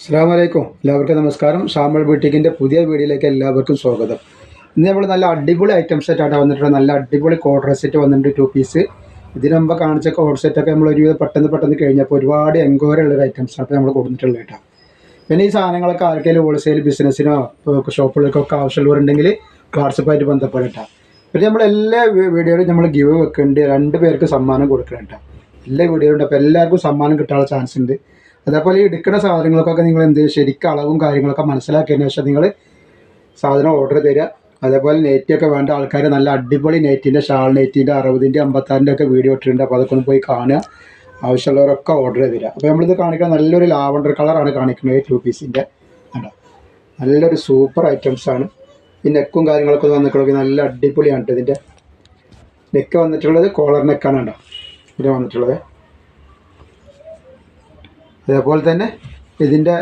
അസ്സാം വലൈക്കും എല്ലാവർക്കും നമസ്കാരം. ഷാമൾ ബുട്ടിക്കിന്റെ പുതിയ വീഡിയോയിലേക്ക് എല്ലാവർക്കും സ്വാഗതം. ഇന്ന് നമ്മൾ നല്ല അടിപൊളി ഐറ്റം സെറ്റാണ് വന്നിട്ടുണ്ട് നല്ല അടിപൊളി കോഡർ സെറ്റ് വന്നിട്ടുണ്ട് ടു പീസ് ഇതിന് മുമ്പ് കാണിച്ച കോഡ് സെറ്റൊക്കെ നമ്മൾ ഒരുവിധം പെട്ടെന്ന് പെട്ടെന്ന് കഴിഞ്ഞപ്പോൾ ഒരുപാട് എൻക്വയറി ഉള്ള ഐറ്റംസാണ് നമ്മൾ കൊടുത്തിട്ടുള്ളത് കേട്ടോ. പിന്നെ ഈ സാധനങ്ങളൊക്കെ ആർക്കെങ്കിലും ഹോൾസെയിൽ ബിസിനസ്സിനോ ഷോപ്പുകൾക്കൊക്കെ ആവശ്യമുള്ളവരുണ്ടെങ്കിൽ വാട്സപ്പായിട്ട് ബന്ധപ്പെടട്ടോ പിന്നെ നമ്മൾ എല്ലാ വീഡിയോയിലും നമ്മൾ ഗിവ് വെക്കുന്നുണ്ട് രണ്ട് പേർക്ക് സമ്മാനം കൊടുക്കണം കേട്ടോ. എല്ലാ വീഡിയോയിലും ഉണ്ട്. അപ്പോൾ എല്ലാവർക്കും സമ്മാനം കിട്ടാനുള്ള ചാൻസ് ഉണ്ട്. അതേപോലെ ഈ എടുക്കുന്ന സാധനങ്ങൾക്കൊക്കെ നിങ്ങൾ എന്ത്? ശരിക്കും അളവും കാര്യങ്ങളൊക്കെ മനസ്സിലാക്കിയതിന് ശേഷം നിങ്ങൾ സാധനം ഓർഡർ തരിക. അതേപോലെ നെറ്റൊക്കെ വേണ്ട ആൾക്കാർ നല്ല അടിപൊളി നെറ്റിന്റെ ഷാൾ നെറ്റിന്റെ അറുപതിന്റെ അമ്പത്താറിന്റെ ഒക്കെ വീഡിയോ ഇട്ടിട്ടുണ്ട്. അപ്പോൾ അതൊക്കെ ഒന്ന് പോയി കാണുക. ആവശ്യമുള്ളവരൊക്കെ ഓർഡർ തരിക. അപ്പോൾ നമ്മളിത് കാണിക്കാൻ നല്ലൊരു ലാവണ്ടർ കളറാണ് കാണിക്കുന്നത് ടു പീസിന്റെ കണ്ടോ? നല്ലൊരു സൂപ്പർ ഐറ്റംസ് ആണ്. ഈ നെക്കും കാര്യങ്ങളൊക്കെ വന്നിട്ടുള്ളത് നല്ല അടിപൊളിയാണ് ഇതിന്റെ നെക്ക് വന്നിട്ടുള്ളത് കോളർ നെക്കാണ് കേട്ടോ ഇത് വന്നിട്ടുള്ളത്. അതേപോലെ തന്നെ ഇതിന്റെ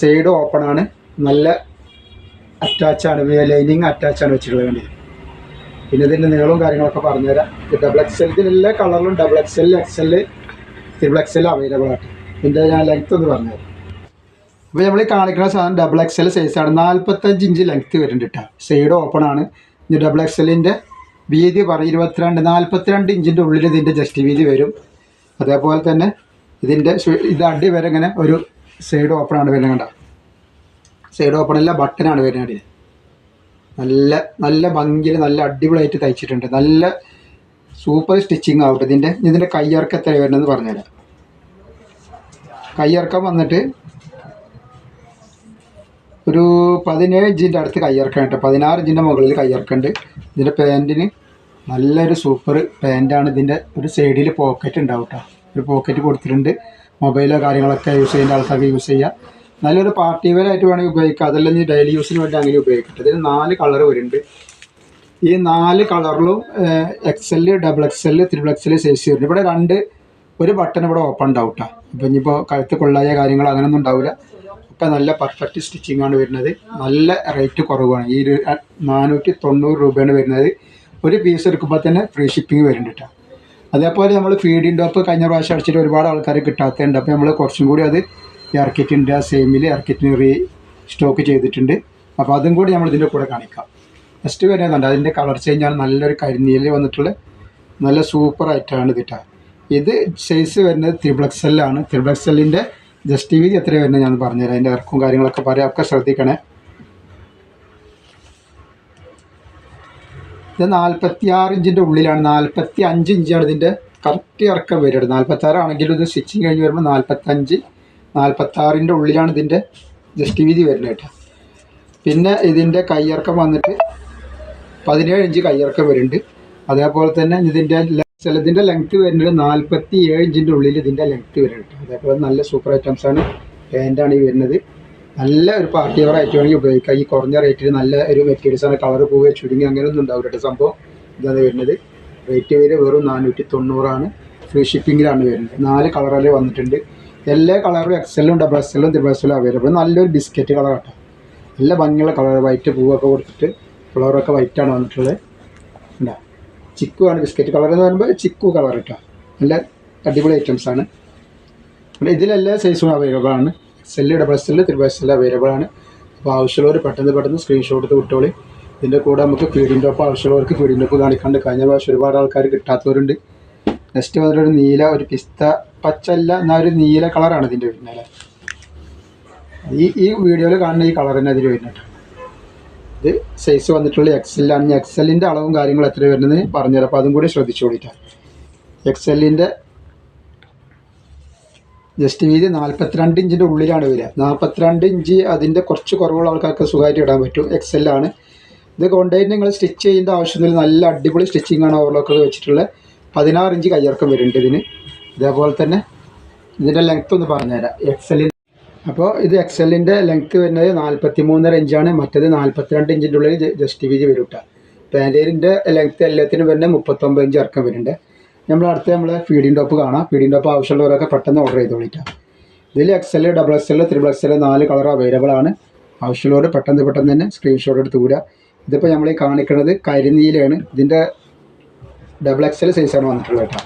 സൈഡ് ഓപ്പൺ ആണ്. നല്ല അറ്റാച്ചാണ് ലൈനിങ് അറ്റാച്ചാണ് വെച്ചിട്ടുള്ളത് വേണ്ടി പിന്നെ ഇതിന്റെ നീളവും കാര്യങ്ങളൊക്കെ പറഞ്ഞുതരാം. ഡബിൾ എക്സൽ ഇതിലെല്ലാ കളറിലും double X L X XL triple L available ആണ്. ഇതിന്റെ ഞാൻ ലെങ്ത് ഒന്ന് പറഞ്ഞുതരാം. അപ്പോൾ നമ്മൾ ഈ കാണിക്കുന്ന സാധനം ഡബിൾ എക്സ് എൽ സൈസാണ് നാൽപ്പത്തഞ്ച് ഇഞ്ച് ലെങ്ത് വരുന്നുണ്ട് കേട്ടോ സൈഡ് ഓപ്പൺ ആണ്. ഇത് ഡബിൾ എക്സ് എല്ലിന്റെ വീതി പറയും ഇരുപത്തിരണ്ട് നാൽപ്പത്തിരണ്ട് ഇഞ്ചിന്റെ ഉള്ളിൽ ഇതിന്റെ ജസ്റ്റ് വീതി വരും. അതേപോലെ തന്നെ ഇതിന്റെ ഇത് അടി വരെ ഇങ്ങനെ ഒരു സൈഡ് ഓപ്പൺ ആണ് വരുന്നത് കണ്ട? സൈഡ് ഓപ്പൺ അല്ല ബട്ടനാണ് വരുന്നത് അടി നല്ല നല്ല ഭംഗിയിൽ നല്ല അടിപൊളിയായിട്ട് തയ്ച്ചിട്ടുണ്ട്. നല്ല സൂപ്പർ സ്റ്റിച്ചിങ് ആവട്ടെ. ഇതിന്റെ ഇതിന്റെ കയ്യിറക്കം എത്ര പറഞ്ഞു പറഞ്ഞുതരാം. കയ്യിറക്കം വന്നിട്ട് ഒരു പതിനേഴ് ഇഞ്ചിന്റെ അടുത്ത് കയ്യിറക്കം കേട്ടോ പതിനാറ് ഇഞ്ചിന്റെ മുകളിൽ കയ്യിറക്കുന്നുണ്ട് ഇതിന്റെ പാന്റിന് നല്ലൊരു സൂപ്പർ പാന്റാണ് ഇതിന്റെ ഒരു സൈഡിൽ പോക്കറ്റ് ഉണ്ടാവും കേട്ടോ ഒരു പോക്കറ്റ് കൊടുത്തിട്ടുണ്ട്. മൊബൈലോ കാര്യങ്ങളൊക്കെ യൂസ് ചെയ്യേണ്ട ആൾക്കാർക്ക് യൂസ് ചെയ്യാം. നല്ലൊരു പാർട്ടി വെയർ ആയിട്ട് വേണമെങ്കിൽ ഉപയോഗിക്കാം. അതല്ലെങ്കിൽ ഡെയിലി യൂസിന് വേണ്ടി അങ്ങനെ ഉപയോഗിക്കട്ടെ ഇതിന് നാല് കളർ വരുന്നുണ്ട്. ഈ നാല് കളറിലും XL double XL triple XL size വരുന്നുണ്ട്. ഇവിടെ രണ്ട് ഒരു ബട്ടൺ ഇവിടെ ഓപ്പൺ ഉണ്ടാവും കേട്ടോ അപ്പോൾ ഇനിയിപ്പോൾ കഴുത്ത് കൊള്ളായ കാര്യങ്ങൾ അങ്ങനെയൊന്നും ഉണ്ടാവില്ല ഒക്കെ നല്ല പെർഫെക്റ്റ് സ്റ്റിച്ചിങ് ആണ് വരുന്നത്. നല്ല റേറ്റ് കുറവാണ്. ഈ നാനൂറ്റി തൊണ്ണൂറ് രൂപയാണ് വരുന്നത്. ഒരു പീസ് എടുക്കുമ്പോൾ തന്നെ ഫ്രീ ഷിപ്പിംഗ് വരുന്നുണ്ട് കേട്ടോ അതേപോലെ നമ്മൾ ഫീഡിന്റെ ടോപ്പ് കഴിഞ്ഞ പ്രാവശ്യം അടിച്ചിട്ട് ഒരുപാട് ആൾക്കാർ കിട്ടാത്തതുണ്ട്. അപ്പോൾ നമ്മൾ കുറച്ചും കൂടി അത് ഇറക്കിയിട്ടുണ്ട് ആ സെയിമിൽ ഇറക്കിയിട്ട് റീ സ്റ്റോക്ക് ചെയ്തിട്ടുണ്ട്. അപ്പോൾ അതും കൂടി നമ്മൾ ഇതിന്റെ കൂടെ കാണിക്കാം. ഫസ്റ്റ് വരുന്നുണ്ട് അതിന്റെ കളർ ചേഞ്ച് ആണ്. നല്ലൊരു കരിനീലിൽ വന്നിട്ടുള്ള നല്ല സൂപ്പർ ആയിട്ടാണ് ഇത് കേട്ടോ ഇത് സൈസ് വരുന്നത് ത്രിബ്ലക്സെല്ലാണ് ത്രിബ്ലക്സെല്ലിന്റെ ജസ്റ്റ് വീതി എത്ര വരുന്നത് ഞാൻ പറഞ്ഞുതരാം. അതിന്റെ ഇറക്കും കാര്യങ്ങളൊക്കെ പറയാം. ഒക്കെ ശ്രദ്ധിക്കണേ. ഇത് നാൽപ്പത്തി ആറ് ഇഞ്ചിന്റെ ഉള്ളിലാണ്. നാൽപ്പത്തി അഞ്ച് ഇഞ്ചാണ് ഇതിന്റെ കറക്റ്റ് ഇറക്കം വരുന്നത്. നാൽപ്പത്തി ആറാണെങ്കിലും ഇത് സ്റ്റിച്ചിങ് കഴിഞ്ഞ് വരുമ്പോൾ നാൽപ്പത്തഞ്ച് നാൽപ്പത്താറിന്റെ ഉള്ളിലാണ് ഇതിന്റെ ജസ്റ്റ് വീതി വരുന്നത് കേട്ടോ. പിന്നെ ഇതിന്റെ കയ്യിറക്കം വന്നിട്ട് പതിനേഴ് ഇഞ്ച് കയ്യിറക്കം വരുന്നുണ്ട്. അതേപോലെ തന്നെ ഇതിന്റെ ചിലതിന്റെ ലെങ്ത്ത് വരുന്നത് നാൽപ്പത്തി ഏഴ് ഇഞ്ചിന്റെ ഉള്ളിൽ ഇതിന്റെ ലെങ്ത്ത് വരുന്നുണ്ട് അതേപോലെ നല്ല സൂപ്പർ ഐറ്റംസ് ആണ്. പാന്റാണ് ഈ വരുന്നത്. നല്ല ഒരു പാർട്ടി വെയർ ആയിട്ട് വേണമെങ്കിൽ ഉപയോഗിക്കാം. ഈ കുറഞ്ഞ റേറ്റിൽ നല്ല ഒരു മെറ്റീരിയൽസ് ആണ് കളർ പൂവ് ചുരുങ്ങി അങ്ങനെയൊന്നും ഉണ്ടാവില്ല കേട്ടോ. സംഭവം ഇതാണ് വരുന്നത്. റേറ്റ് വരെ വെറും നാനൂറ്റി തൊണ്ണൂറാണ് ഫ്രീ ഷിപ്പിങ്ങിലാണ് വരുന്നത്. നാല് കളറിൽ വന്നിട്ടുണ്ട്. എല്ലാ കളറും എക്സലും ഡബിൾ എക്സലും ത്രിബിൾ എക്സലും അവൈലബിൾ നല്ലൊരു ബിസ്ക്കറ്റ് കളർ കേട്ടോ നല്ല ഭംഗിയുള്ള കളർ വൈറ്റ് പൂവൊക്കെ കൊടുത്തിട്ട് ഫ്ലവറൊക്കെ വൈറ്റാണ് വന്നിട്ടുള്ളത്. ഉണ്ടാ ചിക്കു ആണ് ബിസ്ക്കറ്റ് കളർ എന്ന് പറയുമ്പോൾ ചിക്കു കളർ കേട്ടോ നല്ല അടിപൊളി ഐറ്റംസ് ആണ്. പിന്നെ ഇതിലെല്ലാ സൈസും അവൈലബിൾ ആണ്. XL double XL triple XL available ആണ്. അപ്പോൾ ആവശ്യമുള്ളവർ പെട്ടെന്ന് പെട്ടെന്ന് സ്ക്രീൻഷോട്ട് വിട്ടോളി. ഇതിന്റെ കൂടെ നമുക്ക് ഫീഡിംഗ് ടോപ്പ് ആവശ്യമുള്ളവർക്ക് ഫീഡിംഗ് ടോപ്പ് കാണിക്കാണ്ട് കഴിഞ്ഞ പ്രാവശ്യം ഒരുപാട് ആൾക്കാർ കിട്ടാത്തവരുണ്ട്. നെക്സ്റ്റ് വന്നിട്ട് ഒരു നീല ഒരു പിസ്ത പച്ചല്ല എന്നാൽ ഒരു നീല കളറാണ് ഇതിന്റെ വരുന്നത് ഈ ഈ വീഡിയോയിൽ കാണുന്ന ഈ കളർ തന്നെ അതിൽ വരുന്നുണ്ട് ഇത് സൈസ് വന്നിട്ടുള്ള എക്സലാണ് എക്സലിന്റെ അളവും കാര്യങ്ങളും എത്ര വരുന്നത് പറഞ്ഞുതരാം. അപ്പോൾ അതും കൂടി ശ്രദ്ധിച്ചു കൂടിയിട്ടാണ് എക്സലിന്റെ ജസ്റ്റ് വീതി നാൽപ്പത്തിരണ്ട് ഇഞ്ചിന്റെ ഉള്ളിലാണ് വരിക. നാൽപ്പത്തിരണ്ട് ഇഞ്ച് അതിന്റെ കുറച്ച് കുറവുള്ള ആൾക്കാർക്ക് സുഖമായിട്ട് ഇടാൻ പറ്റും. എക്സലാണ് ഇത് കൊണ്ടുപോയി നിങ്ങൾ സ്റ്റിച്ച് ചെയ്യേണ്ട ആവശ്യമൊന്നുമില്ല. നല്ല അടിപൊളി സ്റ്റിച്ചിങ് ആണ് ഓവർലോക്ക് വെച്ചിട്ടുള്ള പതിനാറ് ഇഞ്ച് കയ്യിറക്കം വരുന്നുണ്ട് ഇതിന്. ഇതേപോലെ തന്നെ ഇതിന്റെ ലെങ്ത് ഒന്ന് പറഞ്ഞുതരാം. എക്സലിൻ അപ്പോൾ ഇത് എക്സലിന്റെ ലെങ്ത് വരുന്നത് നാൽപ്പത്തി മൂന്നര ഇഞ്ചാണ് മറ്റേത് നാൽപ്പത്തിരണ്ട് ഇഞ്ചിന്റെ ഉള്ളിൽ ജസ്റ്റ് വീതി വരും കേട്ടോ പാന്റേരിന്റെ ലെങ്ത് എല്ലാത്തിനും വരുന്നത് മുപ്പത്തൊമ്പത് ഇഞ്ച് ഇറക്കം വരുന്നുണ്ട്. നമ്മൾ അടുത്ത് നമ്മൾ ഫീഡിംഗ് ടോപ്പ് കാണാം. ഫീഡിംഗ് ടോപ്പ് ആവശ്യമുള്ളവരൊക്കെ പെട്ടെന്ന് ഓർഡർ ചെയ്ത് വിളിക്കാം ഇതിൽ X L double X L triple X L നാല് കളർ അവൈലബിൾ ആണ്. ആവശ്യമുള്ളവർ പെട്ടെന്ന് പെട്ടെന്ന് തന്നെ സ്ക്രീൻഷോട്ട് എടുത്ത് വിടുക. ഇതിപ്പോൾ നമ്മൾ ഈ കാണിക്കുന്നത് കരിനീലാണ് ഇതിന്റെ ഡബിൾ എക്സ് എൽ സൈസാണ് വന്നിട്ടുള്ളത് കേട്ടോ.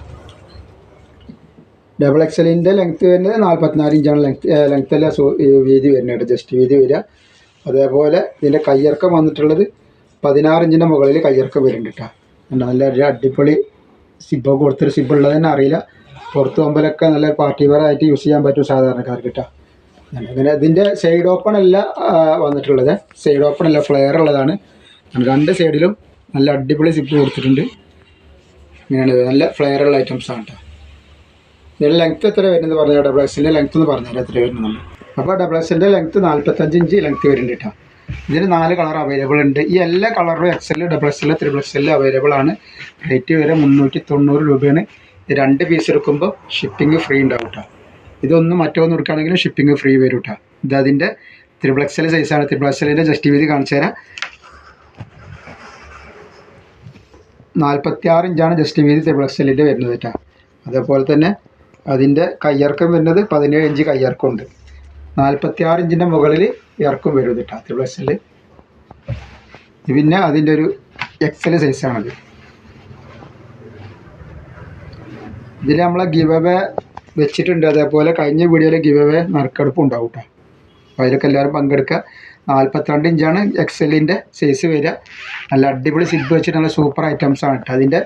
ഡബിൾ എക്സലിന്റെ ലെങ്ത്ത് വരുന്നത് നാൽപ്പത്തിനാല് ഇഞ്ചാണ് ലെങ്ത് ലെങ്ത്ത് അല്ല വീതി വരുന്നത് ജസ്റ്റ് വീതി വരിക. അതേപോലെ ഇതിന്റെ കയ്യിറക്കം വന്നിട്ടുള്ളത് പതിനാറ് ഇഞ്ചിന്റെ മുകളിൽ കയ്യിറക്കം വരുന്നുണ്ട് കേട്ടോ. നല്ല അടിപൊളി സിബ്ബൊക്കെ കൊടുത്തൊരു സിബ് ഉള്ളത് തന്നെ അറിയില്ല. പുറത്ത് പോകുമ്പോഴൊക്കെ നല്ല പാർട്ടി വെയർ ആയിട്ട് യൂസ് ചെയ്യാൻ പറ്റും സാധാരണക്കാർക്ക് കിട്ടാം അങ്ങനെ ഇതിന്റെ സൈഡ് ഓപ്പൺ അല്ല വന്നിട്ടുള്ളത്. സൈഡ് ഓപ്പൺ അല്ല ഫ്ലെയർ ഉള്ളതാണ്. രണ്ട് സൈഡിലും നല്ല അടിപൊളി സിബ് കൊടുത്തിട്ടുണ്ട്. ഇങ്ങനെയാണ് നല്ല ഫ്ലെയർ ഉള്ള ഐറ്റംസ് ആണ് കേട്ടോ ഇതിന്റെ ലെങ്ത്ത് എത്ര വരുന്നത് പറഞ്ഞാൽ ഡബിൾ എക്സിന്റെ ലെങ്ത്ത് എന്ന് പറഞ്ഞാൽ എത്ര വരുന്നത് അപ്പോൾ ഡബിൾ എക്സിന്റെ ലെങ്ത്ത് നാൽപ്പത്തഞ്ച് ഇഞ്ച് ലെങ്ത്ത് വരുന്നുണ്ട് കേട്ടോ ഇതിന് നാല് കളർ അവൈലബിൾ ഉണ്ട്. ഈ എല്ലാ കളറും XL double XL triple XL available ആണ്. റേറ്റ് വരെ മുന്നൂറ്റി തൊണ്ണൂറ് രൂപയാണ് രണ്ട് പീസ് എടുക്കുമ്പോൾ ഷിപ്പിംഗ് ഫ്രീ ഉണ്ടാവും കേട്ടോ ഇതൊന്ന് മറ്റൊന്ന് എടുക്കുകയാണെങ്കിലും ഷിപ്പിംഗ് ഫ്രീ വരും കേട്ടോ ഇത് അതിന്റെ ത്രിബിൾ എക്സൽ സൈസാണ് ത്രിബിൾ എക്സലിന്റെ ജസ്റ്റ് വീതി കാണിച്ചു തരാം. നാൽപ്പത്തി ആറ് ഇഞ്ചാണ് ജസ്റ്റ് വീതി ത്രിബിൾ എക്സലിന്റെ വരുന്നത് കേട്ടോ അതേപോലെ തന്നെ അതിന്റെ കയ്യിറക്കം വരുന്നത് പതിനേഴ് ഇഞ്ച് കയ്യിറക്കം ഉണ്ട്. നാൽപ്പത്തി ആറ് ഇഞ്ചിന്റെ മുകളിൽ ഇറക്കും വരും കേട്ടോ ത്രിബിൾ എക്സൽ പിന്നെ അതിന്റെ ഒരു എക്സൽ സൈസാണത് ഇതിൽ നമ്മളെ ഗിവ് അവേ വെച്ചിട്ടുണ്ട്. അതേപോലെ കഴിഞ്ഞ വീഡിയോയിൽ ഗിവ് അവേ നറുക്കെടുപ്പ് ഉണ്ടാവും കേട്ടോ. അതിലൊക്കെ എല്ലാവരും പങ്കെടുക്കുക. നാൽപ്പത്തിരണ്ട് ഇഞ്ചാണ് എക്സലിന്റെ സൈസ് വരിക. നല്ല അടിപൊളി സിബ് വെച്ചിട്ട് നല്ല സൂപ്പർ ഐറ്റംസ് ആണ് കേട്ടോ. അതിന്റെ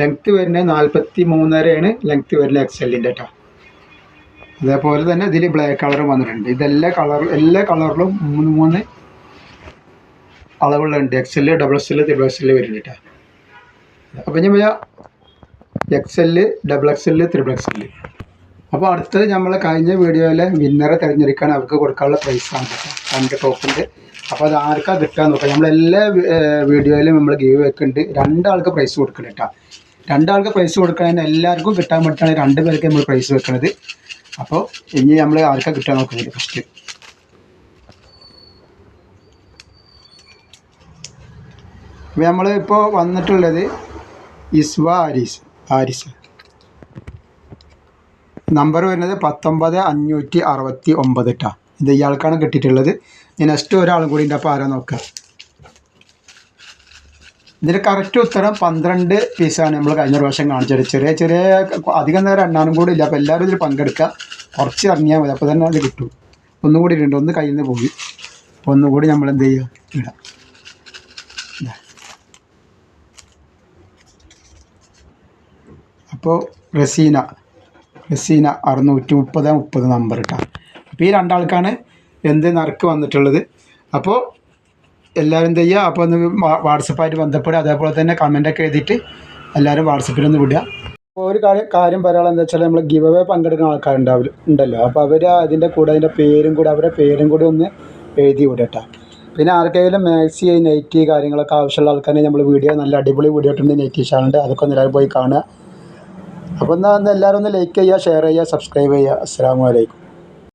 ലെങ്ത്ത് വരുന്നത് നാൽപ്പത്തി മൂന്നരയാണ് ലെങ്ത്ത് വരുന്നത് എക്സലിന്റെ കേട്ടോ. അതേപോലെ തന്നെ ഇതിൽ ബ്ലാക്ക് കളറും വന്നിട്ടുണ്ട്. ഇതെല്ലാ കളർ എല്ലാ കളറിലും മൂന്ന് മൂന്ന് അളവുകളുണ്ട് XL double XL triple XL വരുന്നുണ്ട് അപ്പം ഞാൻ പറയാം L double XL triple XL അപ്പോൾ അടുത്തത് നമ്മൾ കഴിഞ്ഞ വീഡിയോയിലെ വിന്നറെ തിരഞ്ഞെടുക്കാൻ അവർക്ക് കൊടുക്കാനുള്ള പ്രൈസാണ് കേട്ടോ രണ്ട് ടോപ്പിന്റെ അപ്പോൾ അത് ആർക്കാ കിട്ടാൻ നോക്കാം. നമ്മളെല്ലാ വീഡിയോയിലും നമ്മൾ ഗീവ് വെക്കുന്നുണ്ട് രണ്ടാൾക്ക് പ്രൈസ് കൊടുക്കണം കേട്ടോ രണ്ടാൾക്ക് പ്രൈസ് കൊടുക്കണതിന് എല്ലാവർക്കും കിട്ടാൻ വേണ്ടിയിട്ടാണ് രണ്ട് പേർക്ക് നമ്മൾ പ്രൈസ് വെക്കണത്. അപ്പോൾ ഇനി നമ്മൾ ആർക്കാ കിട്ടാൻ നോക്കുന്നത് ഫസ്റ്റ് അപ്പോൾ നമ്മൾ ഇപ്പോൾ വന്നിട്ടുള്ളത് ഇസ്വ ആരിസ് ആരിസ്. നമ്പർ വരുന്നത് പത്തൊമ്പത് അഞ്ഞൂറ്റി അറുപത്തി ഒമ്പത് ഇത് ഇയാൾക്കാണ് കിട്ടിയിട്ടുള്ളത്. ഇനി നെക്സ്റ്റ് ഒരാളും കൂടി ഉണ്ട്. അപ്പോൾ ആരാ നോക്കുക ഇതിൽ കറക്റ്റ് ഉത്തരം പന്ത്രണ്ട് പീസാണ് നമ്മൾ കഴിഞ്ഞ പ്രാവശ്യം കാണിച്ചത്. ചെറിയ ചെറിയ അധികം നേരം എണ്ണാനും കൂടി ഇല്ല. അപ്പോൾ എല്ലാവരും ഇതിൽ പങ്കെടുക്കുക. കുറച്ച് ഇറങ്ങിയാൽ മതി. അപ്പോൾ തന്നെ അത് കിട്ടും. ഒന്നുകൂടി കൂടി ഉണ്ട് ഒന്ന് കയ്യിൽ നിന്ന് പോയി അപ്പോൾ ഒന്നുകൂടി നമ്മൾ എന്ത് ചെയ്യുക ഇടാം. അപ്പോൾ റസീന. റസീന അറുന്നൂറ്റി മുപ്പത് മുപ്പത് നമ്പർ കേട്ടോ അപ്പോൾ ഈ രണ്ടാൾക്കാണ് എന്ത് നറുക്ക് വന്നിട്ടുള്ളത്. അപ്പോൾ എല്ലാവരും എന്ത് ചെയ്യുക? അപ്പോൾ ഒന്ന് വാട്സപ്പായിട്ട് ബന്ധപ്പെടുക. അതേപോലെ തന്നെ കമന്റൊക്കെ എഴുതിയിട്ട് എല്ലാവരും വാട്സപ്പിലൊന്ന് വിടുക. അപ്പോൾ ഒരു കാര്യം കാര്യം പറയാനുള്ള എന്താ വെച്ചാൽ നമ്മൾ ഗിവ് അവേ പങ്കെടുക്കുന്ന ആൾക്കാരുണ്ടാവില്ല ഉണ്ടല്ലോ. അപ്പോൾ അവർ അതിന്റെ കൂടെ അതിന്റെ പേരും കൂടെ അവരുടെ പേരും കൂടെ ഒന്ന് എഴുതി വിടട്ടെ പിന്നെ ആർക്കെങ്കിലും മാക്സി നെറ്റി കാര്യങ്ങളൊക്കെ ആവശ്യമുള്ള ആൾക്കാരെ നമ്മൾ വീഡിയോ നല്ല അടിപൊളി വീഡിയോ ഇട്ടുണ്ട് നൈറ്റി ചാനലുണ്ട് അതൊക്കെ ഒന്ന് എല്ലാവരും പോയി കാണുക. അപ്പോൾ എന്നാൽ എല്ലാവരും ഒന്ന് ലൈക്ക് ചെയ്യുക ഷെയർ ചെയ്യുക സബ്സ്ക്രൈബ് ചെയ്യുക. അസ്സാം വലൈക്കും